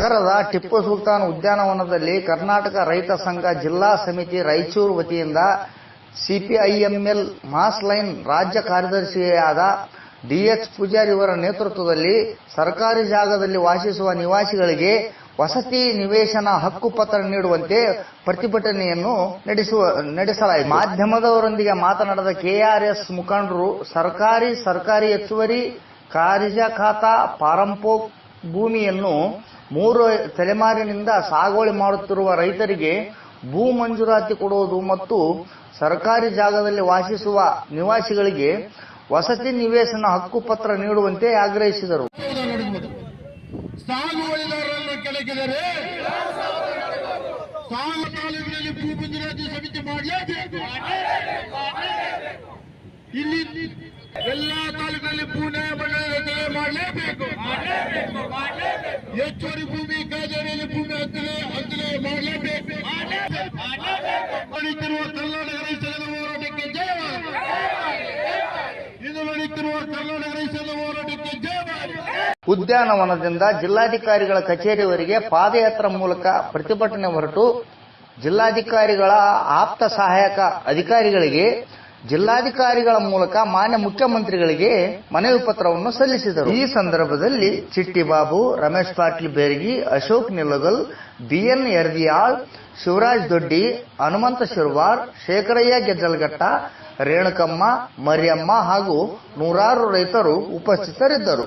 ಟಿಪ್ಪು ಸುಲ್ತಾನ್ ಉದ್ಯಾನವನದಲ್ಲಿ ಕರ್ನಾಟಕ ರೈತ ಸಂಘ ಜಿಲ್ಲಾ ಸಮಿತಿ ರಾಯಚೂರು ವತಿಯಿಂದ ಸಿಪಿಐಎಂಎಲ್ ಮಾಸ್ ಲೈನ್ ರಾಜ್ಯ ಕಾರ್ಯದರ್ಶಿಯಾದ ಡಿಎಚ್ ಪೂಜಾರಿ ಅವರ ನೇತೃತ್ವದಲ್ಲಿ ಸರ್ಕಾರಿ ಜಾಗದಲ್ಲಿ ವಾಸಿಸುವ ನಿವಾಸಿಗಳಿಗೆ ವಸತಿ ನಿವೇಶನ ಹಕ್ಕುಪತ್ರ ನೀಡುವಂತೆ ಪ್ರತಿಭಟನೆಯನ್ನು ನಡೆಸುವ ನಡೆಸಲಾಯಿತು. ಮಾಧ್ಯಮದವರೊಂದಿಗೆ ಮಾತನಾಡಿದ ಕೆಆರ್ಎಸ್ ಮುಖಂಡರು, ಸರ್ಕಾರಿ ಸರ್ಕಾರಿ ಹೆಚ್ಚುವರಿ ಕಾರ್ಯ ಖಾತಾ, ಪಾರಂಪೋ ಭೂಮಿಯನ್ನು ಮೂರು ತಲೆಮಾರಿನಿಂದ ಸಾಗುವಳಿ ಮಾಡುತ್ತಿರುವ ರೈತರಿಗೆ ಭೂ ಮಂಜೂರಾತಿ ಕೊಡುವುದು ಮತ್ತು ಸರ್ಕಾರಿ ಜಾಗದಲ್ಲಿ ವಾಸಿಸುವ ನಿವಾಸಿಗಳಿಗೆ ವಸತಿ ನಿವೇಶನ ಹಕ್ಕುಪತ್ರ ನೀಡುವಂತೆ ಆಗ್ರಹಿಸಿದರು. ಸಮಿತಿ ಮಾಡಲೇಬೇಕು. ಇಲ್ಲಿ ಎಲ್ಲಾ ತಾಲೂಕಿನಲ್ಲಿ ನ್ಯಾಯ ಮಾಡಲೇಬೇಕು. ಹೆಚ್ಚುವರಿ ಭೂಮಿ ಕಾಜಾರಿಯಲ್ಲಿ ಭೂಮಿ ಹಂಚನೆ ಹಂಚನೆ ಮಾಡಲೇಬೇಕು. ನಡೀತಿರುವ ಕರ್ನಾಟಕ ರೈತರದ ಹೋರಾಟಕ್ಕೆ ಜಯವಾಗಲಿ ಇದು ನಡೀತಿರುವ ಕರ್ನಾಟಕ ರೈತರದ ಹೋರಾಟಕ್ಕೆ ಜಯವಾಗಲಿ ಉದ್ಯಾನವನದಿಂದ ಜಿಲ್ಲಾಧಿಕಾರಿಗಳ ಕಚೇರಿವರೆಗೆ ಪಾದಯಾತ್ರೆ ಮೂಲಕ ಪ್ರತಿಭಟನೆ ಹೊರಟು ಜಿಲ್ಲಾಧಿಕಾರಿಗಳ ಆಪ್ತ ಸಹಾಯಕ ಅಧಿಕಾರಿಗಳಿಗೆ ಜಿಲ್ಲಾಧಿಕಾರಿಗಳ ಮೂಲಕ ಮಾನ್ಯ ಮುಖ್ಯಮಂತ್ರಿಗಳಿಗೆ ಮನವಿ ಪತ್ರವನ್ನು ಸಲ್ಲಿಸಿದರು. ಈ ಸಂದರ್ಭದಲ್ಲಿ ಚಿಟ್ಟಿಬಾಬು, ರಮೇಶ್ ಪಾಟೀಲ್ ಬೇರ್ಗಿ, ಅಶೋಕ್ ನಿಲಗಲ್ ಬಿಎನ್ ಯರ್ದಿಯಾಳ್, ಶಿವರಾಜ್ ದೊಡ್ಡಿ, ಹನುಮಂತ ಶಿರ್ವಾರ್ ಶೇಖರಯ್ಯ ಗೆಜ್ಜಲಘಟ್ಟ, ರೇಣುಕಮ್ಮ, ಮರಿಯಮ್ಮ ಹಾಗೂ ನೂರಾರು ರೈತರು ಉಪಸ್ಥಿತರಿದ್ದರು.